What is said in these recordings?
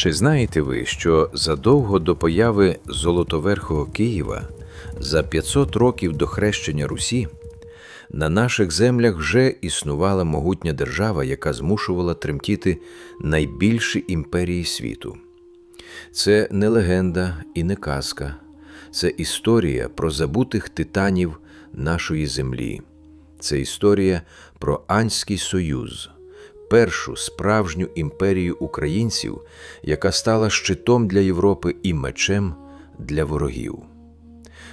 Чи знаєте ви, що задовго до появи Золотоверхого Києва, за 500 років до хрещення Русі, на наших землях вже існувала могутня держава, яка змушувала тремтіти найбільші імперії світу? Це не легенда і не казка, це історія про забутих титанів нашої землі. Це історія про Анський Союз, першу справжню імперію українців, яка стала щитом для Європи і мечем для ворогів.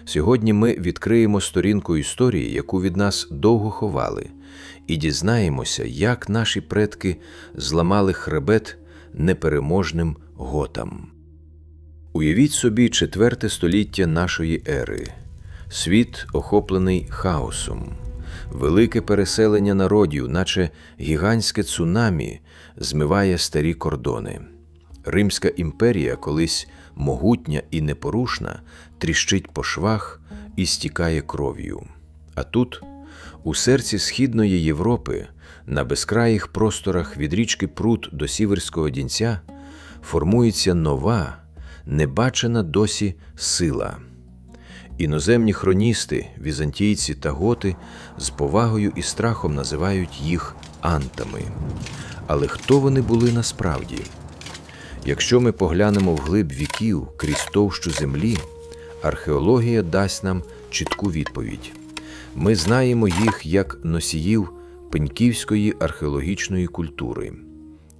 Сьогодні ми відкриємо сторінку історії, яку від нас довго ховали, і дізнаємося, як наші предки зламали хребет непереможним готам. Уявіть собі четверте століття нашої ери, світ охоплений хаосом, велике переселення народів, наче гігантське цунамі, змиває старі кордони. Римська імперія, колись могутня і непорушна, тріщить по швах і стікає кров'ю. А тут, у серці Східної Європи, на безкраїх просторах від річки Прут до Сіверського Дінця, формується нова, небачена досі сила. Іноземні хроністи, візантійці та готи з повагою і страхом називають їх антами. Але хто вони були насправді? Якщо ми поглянемо вглиб віків крізь товщу землі, археологія дасть нам чітку відповідь. Ми знаємо їх як носіїв пеньківської археологічної культури.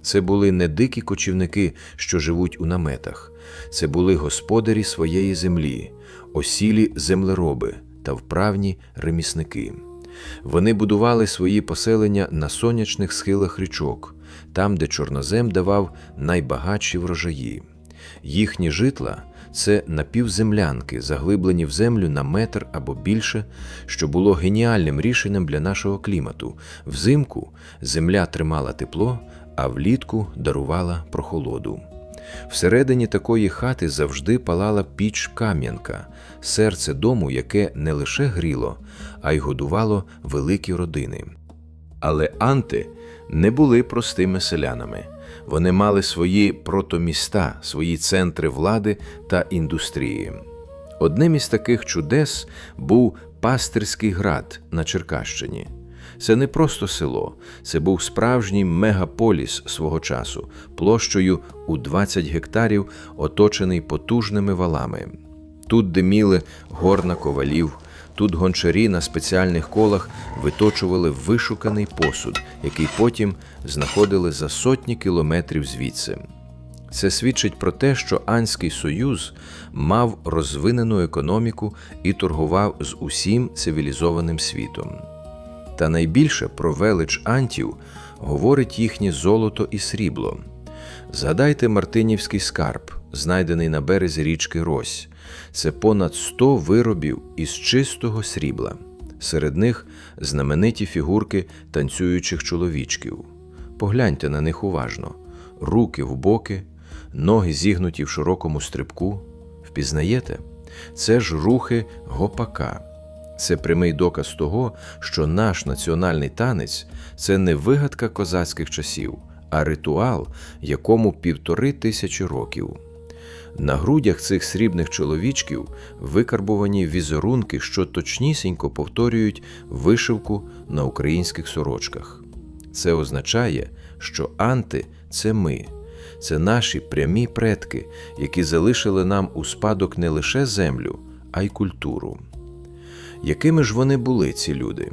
Це були не дикі кочівники, що живуть у наметах, це були господарі своєї землі, осілі землероби та вправні ремісники. Вони будували свої поселення на сонячних схилах річок, там, де чорнозем давав найбагатші врожаї. Їхні житла це напівземлянки, заглиблені в землю на метр або більше, що було геніальним рішенням для нашого клімату. Взимку земля тримала тепло, а влітку дарувала прохолоду. Всередині такої хати завжди палала піч кам'янка, серце дому, яке не лише гріло, а й годувало великі родини. Але анти не були простими селянами. Вони мали свої протоміста, свої центри влади та індустрії. Одним із таких чудес був пастирський град на Черкащині. Це не просто село, це був справжній мегаполіс свого часу, площею у 20 гектарів, оточений потужними валами. Тут диміли горна ковалів, тут гончарі на спеціальних колах виточували вишуканий посуд, який потім знаходили за сотні кілометрів звідси. Це свідчить про те, що Анський Союз мав розвинену економіку і торгував з усім цивілізованим світом. Та найбільше про велич антів говорить їхнє золото і срібло. Згадайте Мартинівський скарб, знайдений на березі річки Рось. Це понад 100 виробів із чистого срібла. Серед них знамениті фігурки танцюючих чоловічків. Погляньте на них уважно: руки в боки, ноги зігнуті в широкому стрибку. Впізнаєте? Це ж рухи гопака. Це прямий доказ того, що наш національний танець це не вигадка козацьких часів, а ритуал, якому півтори тисячі років. На грудях цих срібних чоловічків викарбувані візерунки, що точнісінько повторюють вишивку на українських сорочках. Це означає, що анти це ми, це наші прямі предки, які залишили нам у спадок не лише землю, а й культуру. Якими ж вони були, ці люди?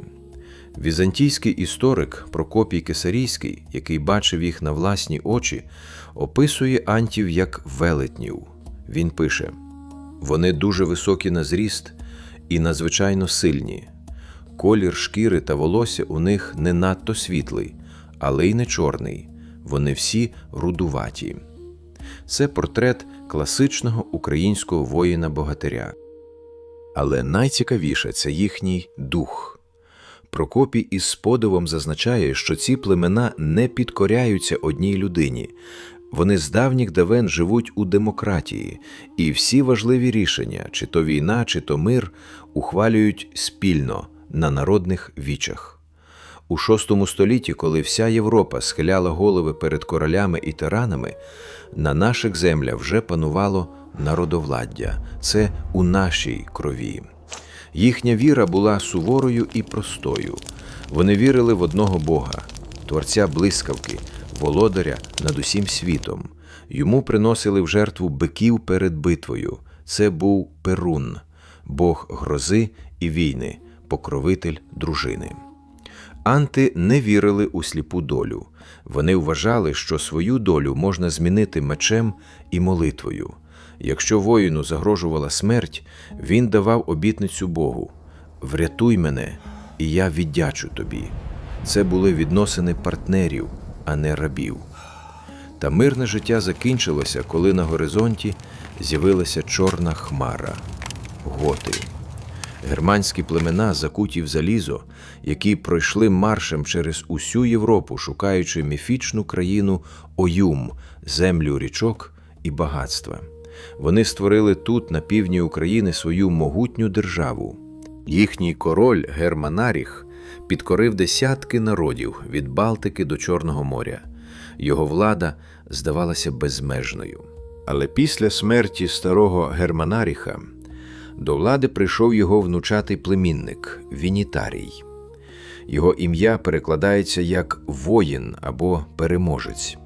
Візантійський історик Прокопій Кесарійський, який бачив їх на власні очі, описує антів як велетнів. Він пише: вони дуже високі на зріст і надзвичайно сильні. Колір шкіри та волосся у них не надто світлий, але й не чорний. Вони всі рудуваті. Це портрет класичного українського воїна-богатиря. Але найцікавіше це їхній дух. Прокопій із сподивом зазначає, що ці племена не підкоряються одній людині. Вони з давніх давен живуть у демократії, і всі важливі рішення, чи то війна, чи то мир, ухвалюють спільно на народних вічах. У VI столітті, коли вся Європа схиляла голови перед королями і тиранами, на наших землях вже панувало народовладдя. Це у нашій крові. Їхня віра була суворою і простою. Вони вірили в одного Бога, Творця блискавки, володаря над усім світом. Йому приносили в жертву биків перед битвою. Це був Перун, Бог грози і війни, покровитель дружини. Анти не вірили у сліпу долю. Вони вважали, що свою долю можна змінити мечем і молитвою. Якщо воїну загрожувала смерть, він давав обітницю Богу: Врятуй мене, і я віддячу тобі. Це були відносини партнерів, а не рабів. Та мирне життя закінчилося, коли на горизонті з'явилася чорна хмара готи. Германські племена, закуті в залізо, які пройшли маршем через усю Європу, шукаючи міфічну країну Оюм, землю річок і багатства. Вони створили тут, на півдні України, свою могутню державу. Їхній король Германаріх підкорив десятки народів від Балтики до Чорного моря. Його влада здавалася безмежною. Але після смерті старого Германаріха до влади прийшов його внучатий племінник Вінітарій. Його ім'я перекладається як воїн або переможець.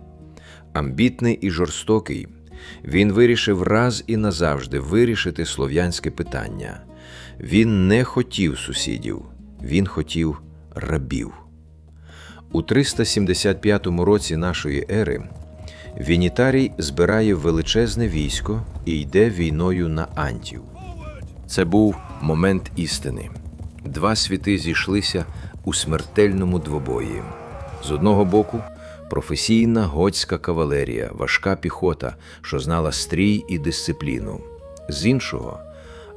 Амбітний і жорстокий, він вирішив раз і назавжди вирішити слов'янське питання. Він не хотів сусідів, він хотів рабів. У 375 році нашої ери Вінітарій збирає величезне військо і йде війною на Антів. Це був момент істини. Два світи зійшлися у смертельному двобої. З одного боку, професійна готська кавалерія, важка піхота, що знала стрій і дисципліну. З іншого,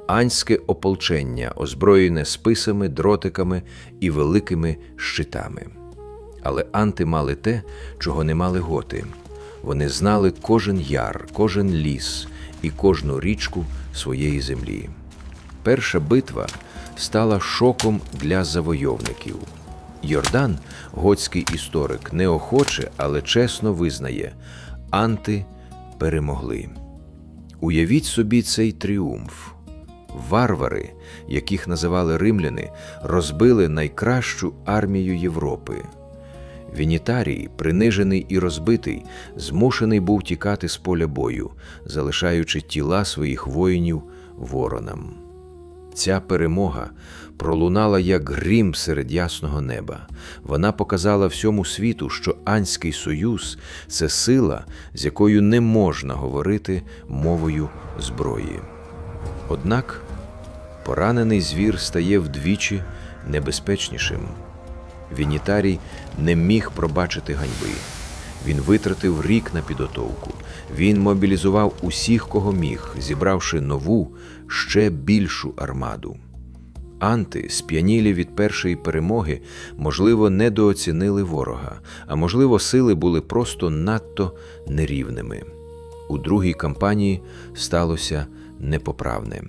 анське ополчення, озброєне списами, дротиками і великими щитами. Але анти мали те, чого не мали готи. Вони знали кожен яр, кожен ліс і кожну річку своєї землі. Перша битва стала шоком для завойовників. Йордан, готський історик, неохоче, але чесно визнає, анти перемогли. Уявіть собі цей тріумф. Варвари, яких називали римляни, розбили найкращу армію Європи. Вінітарій, принижений і розбитий, змушений був тікати з поля бою, залишаючи тіла своїх воїнів воронам. Ця перемога пролунала як грім серед ясного неба. Вона показала всьому світу, що Анський союз це сила, з якою не можна говорити мовою зброї. Однак поранений звір стає вдвічі небезпечнішим. Вінітарій не міг пробачити ганьби. Він витратив рік на підготовку. Він мобілізував усіх, кого міг, зібравши нову, ще більшу армаду. Анти, сп'янілі від першої перемоги, можливо, недооцінили ворога, а можливо, сили були просто надто нерівними. У другій кампанії сталося непоправне.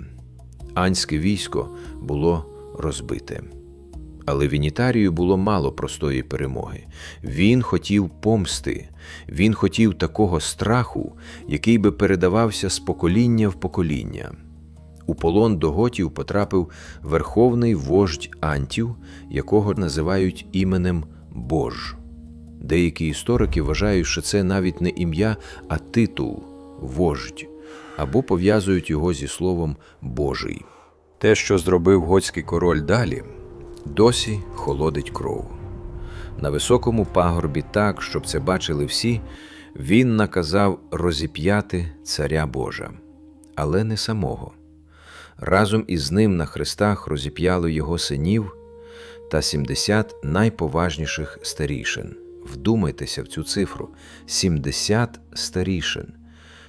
Анське військо було розбите. Але Вінітарію було мало простої перемоги. Він хотів помсти, він хотів такого страху, який би передавався з покоління в покоління. У полон до готів потрапив верховний вождь Антів, якого називають іменем Бож. Деякі історики вважають, що це навіть не ім'я, а титул вождь, або пов'язують його зі словом Божий. Те, що зробив готський король далі досі холодить кров. На високому пагорбі, так, щоб це бачили всі, він наказав розіп'яти царя Божа, але не самого. Разом із ним на хрестах розіп'яли його синів та 70 найповажніших старішин. Вдумайтеся в цю цифру: 70 старішин.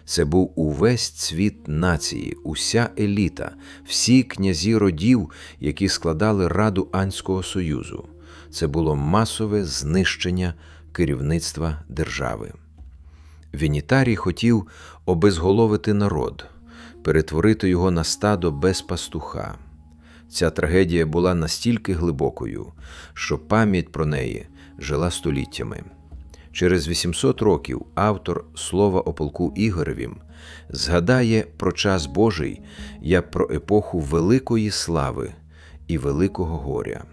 Це був увесь цвіт нації, уся еліта, всі князі родів, які складали Раду Анського Союзу. Це було масове знищення керівництва держави. Вінітарій хотів обезголовити народ, перетворити його на стадо без пастуха. Ця трагедія була настільки глибокою, що пам'ять про неї жила століттями. Через 800 років автор слова о полку Ігоревім згадає про час Божий як про епоху великої слави і великого горя.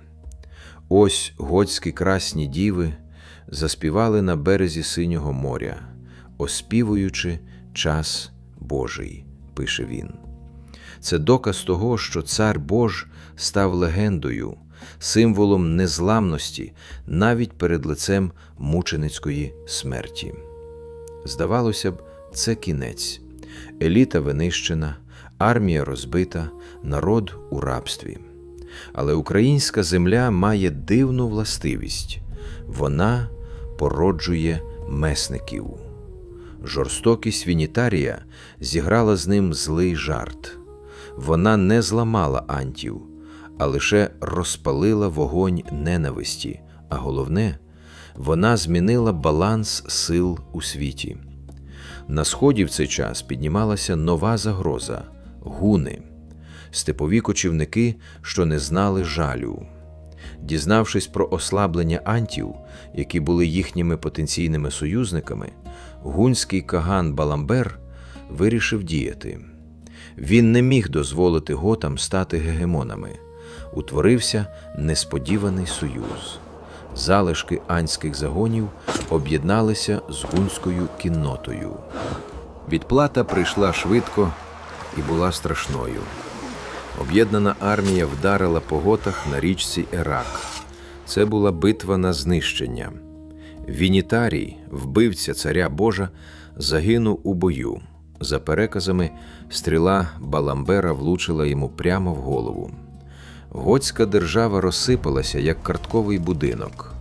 Ось готські красні діви заспівали на березі синього моря, оспівуючи час Божий, пише він. Це доказ того, що цар Бож став легендою, символом незламності навіть перед лицем мученицької смерті. Здавалося б, це кінець. Еліта винищена, армія розбита, народ у рабстві. Але українська земля має дивну властивість вона породжує месників. Жорстокість Вінітарія зіграла з ним злий жарт. Вона не зламала антів, а лише розпалила вогонь ненависті, а головне, вона змінила баланс сил у світі. На сході в цей час піднімалася нова загроза гуни, степові кочівники, що не знали жалю. Дізнавшись про ослаблення антів, які були їхніми потенційними союзниками, гунський каган Баламбер вирішив діяти. Він не міг дозволити готам стати гегемонами. Утворився несподіваний союз. Залишки анських загонів об'єдналися з гунською кіннотою. Відплата прийшла швидко і була страшною. Об'єднана армія вдарила по готах на річці Ерак. Це була битва на знищення. Вінітарій, вбивця царя Божа, загинув у бою. За переказами, стріла Баламбера влучила йому прямо в голову. Готська держава розсипалася, як картковий будинок.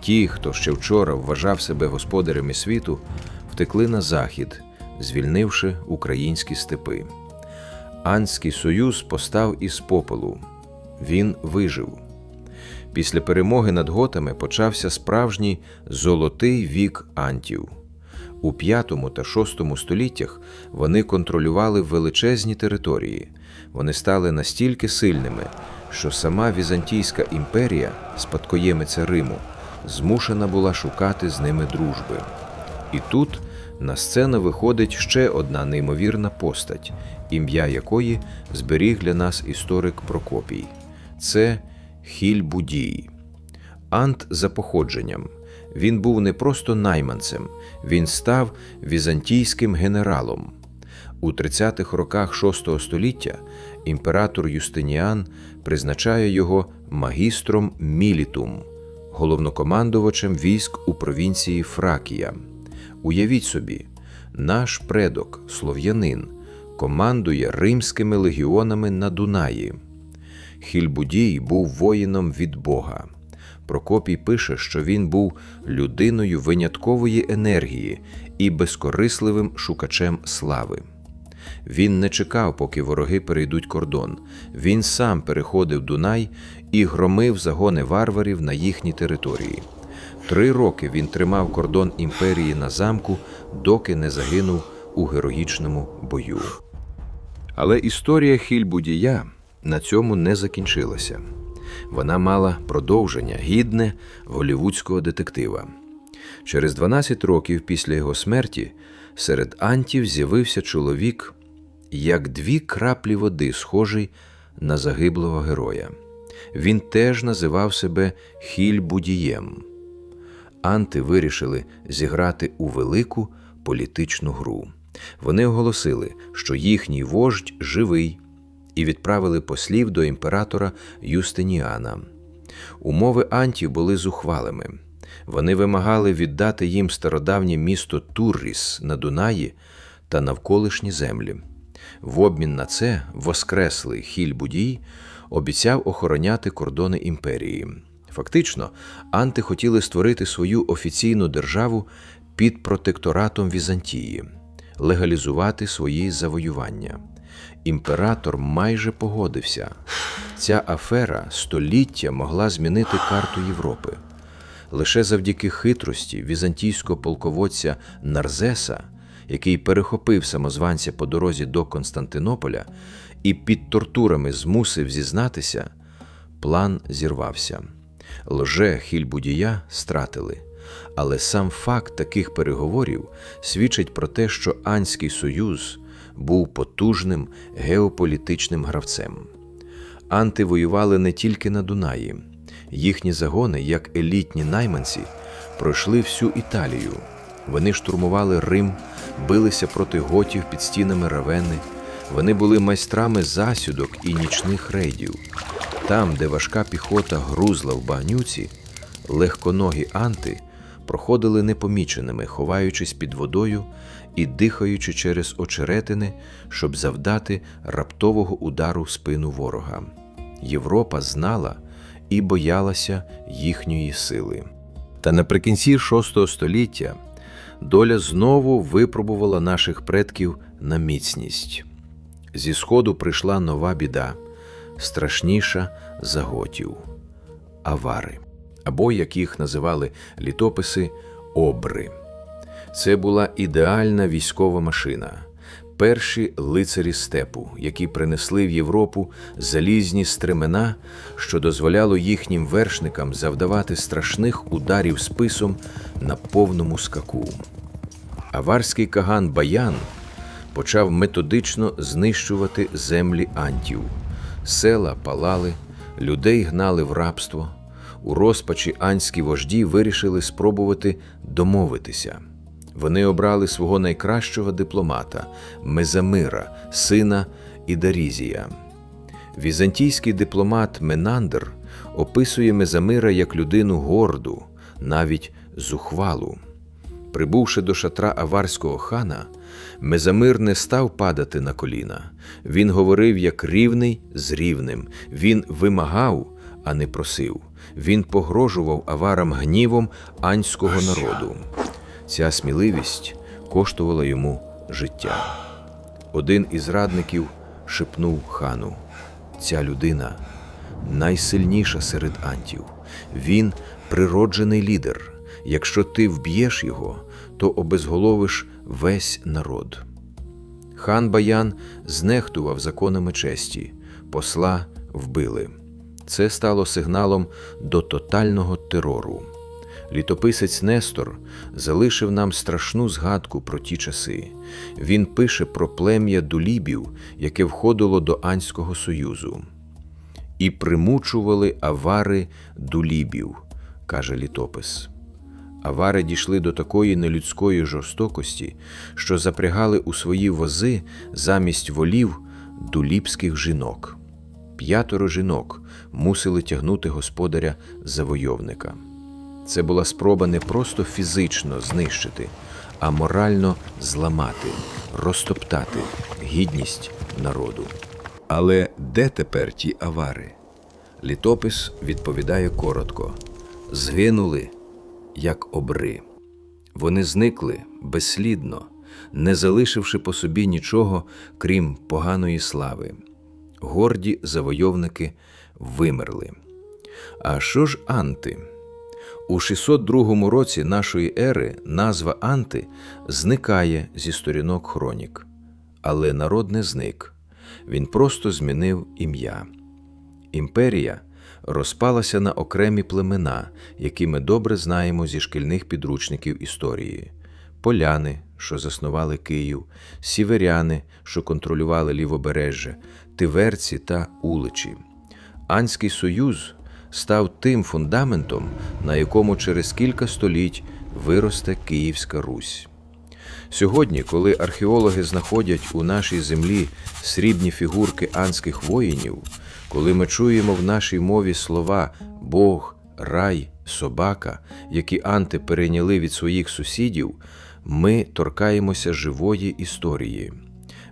Ті, хто ще вчора вважав себе господарями світу, втекли на захід, звільнивши українські степи. Анський союз постав із попелу. Він вижив. Після перемоги над готами почався справжній золотий вік антів. У V та VI століттях вони контролювали величезні території. Вони стали настільки сильними, що сама Візантійська імперія, спадкоємиця Риму, змушена була шукати з ними дружби. І тут на сцену виходить ще одна неймовірна постать, ім'я якої зберіг для нас історик Прокопій. Це Хільбудій. Ант за походженням. Він був не просто найманцем, він став візантійським генералом. У 30-х роках VI століття імператор Юстиніан призначає його магістром мілітум, головнокомандувачем військ у провінції Фракія. Уявіть собі, наш предок, слов'янин, командує римськими легіонами на Дунаї. Хільбудій був воїном від Бога. Прокопій пише, що він був людиною виняткової енергії і безкорисливим шукачем слави. Він не чекав, поки вороги перейдуть кордон. Він сам переходив Дунай і громив загони варварів на їхній території. Три роки він тримав кордон імперії на замку, доки не загинув у героїчному бою. Але історія Хільбудія на цьому не закінчилася. Вона мала продовження гідне голівудського детектива. Через 12 років після його смерті серед антів з'явився чоловік, як дві краплі води, схожий на загиблого героя. Він теж називав себе Хільбудієм. Анти вирішили зіграти у велику політичну гру. Вони оголосили, що їхній вождь живий, і відправили послів до імператора Юстиніана. Умови Антів були зухвалими. Вони вимагали віддати їм стародавнє місто Турріс на Дунаї та навколишні землі. В обмін на це воскреслий Хільбудій обіцяв охороняти кордони імперії. Фактично, анти хотіли створити свою офіційну державу під протекторатом Візантії, легалізувати свої завоювання. Імператор майже погодився. Ця афера століття могла змінити карту Європи. Лише завдяки хитрості візантійського полководця Нарзеса, який перехопив самозванця по дорозі до Константинополя і під тортурами змусив зізнатися, план зірвався. Лже Хільбудія стратили. Але сам факт таких переговорів свідчить про те, що Анський Союз був потужним геополітичним гравцем. Анти воювали не тільки на Дунаї, їхні загони, як елітні найманці, пройшли всю Італію. Вони штурмували Рим, билися проти готів під стінами Равени. Вони були майстрами засідок і нічних рейдів. Там, де важка піхота грузла в багнюці, легконогі анти проходили непоміченими, ховаючись під водою і дихаючи через очеретини, щоб завдати раптового удару в спину ворога. Європа знала і боялася їхньої сили. Та наприкінці VI століття доля знову випробувала наших предків на міцність. Зі сходу прийшла нова біда, страшніша за готів авари, або, як їх називали літописи, обри. Це була ідеальна військова машина, перші лицарі степу, які принесли в Європу залізні стремена, що дозволяло їхнім вершникам завдавати страшних ударів списом на повному скаку. Аварський каган Баян почав методично знищувати землі антів. Села палали, людей гнали в рабство. У розпачі анські вожді вирішили спробувати домовитися. Вони обрали свого найкращого дипломата Мезамира, сина Ідарізія. Візантійський дипломат Менандр описує Мезамира як людину горду, навіть зухвалу. Прибувши до шатра аварського хана, Мезамир не став падати на коліна. Він говорив як рівний з рівним. Він вимагав, а не просив. Він погрожував аварам гнівом анського народу. Ця сміливість коштувала йому життя. Один із радників шепнув хану: Ця людина найсильніша серед антів. Він природжений лідер. Якщо ти вб'єш його, то обезголовиш весь народ. Хан Баян знехтував законами честі, посла вбили. Це стало сигналом до тотального терору. Літописець Нестор залишив нам страшну згадку про ті часи. Він пише про плем'я дулібів, яке входило до Анського Союзу. І примучували авари дулібів, каже літопис. Авари дійшли до такої нелюдської жорстокості, що запрягали у свої вози замість волів дулібських жінок. П'ятеро жінок мусили тягнути господаря завойовника. Це була спроба не просто фізично знищити, а морально зламати, розтоптати гідність народу. Але де тепер ті авари? Літопис відповідає коротко: згинули, як обри. Вони зникли безслідно, не залишивши по собі нічого, крім поганої слави. Горді завойовники вимерли. А що ж анти? У 602 році нашої ери назва Анти зникає зі сторінок хронік. Але народ не зник, він просто змінив ім'я. Імперія розпалася на окремі племена, які ми добре знаємо зі шкільних підручників історії: поляни, що заснували Київ, сіверяни, що контролювали лівобережжя, тиверці та уличі. Анський союз став тим фундаментом, на якому через кілька століть виросте Київська Русь. Сьогодні, коли археологи знаходять у нашій землі срібні фігурки анських воїнів, коли ми чуємо в нашій мові слова Бог, рай, собака, які анти перейняли від своїх сусідів, ми торкаємося живої історії.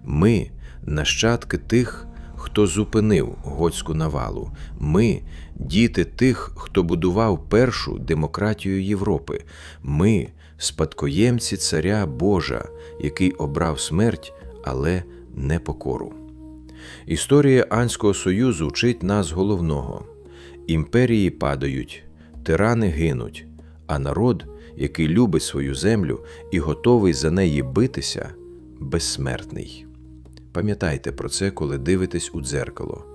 Ми нащадки тих, хто зупинив готську навалу. Ми діти тих, хто будував першу демократію Європи. Ми спадкоємці царя Божа, який обрав смерть, але не покору. Історія Анського Союзу вчить нас головного: імперії падають, тирани гинуть, а народ, який любить свою землю і готовий за неї битися, безсмертний. Пам'ятайте про це, коли дивитесь у дзеркало.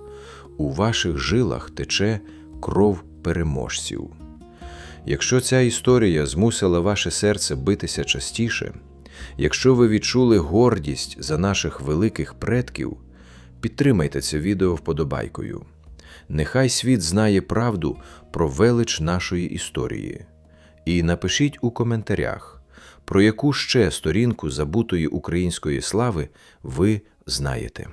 У ваших жилах тече кров переможців. Якщо ця історія змусила ваше серце битися частіше, якщо ви відчули гордість за наших великих предків, підтримайте це відео вподобайкою. Нехай світ знає правду про велич нашої історії. І напишіть у коментарях, про яку ще сторінку забутої української слави ви знаєте.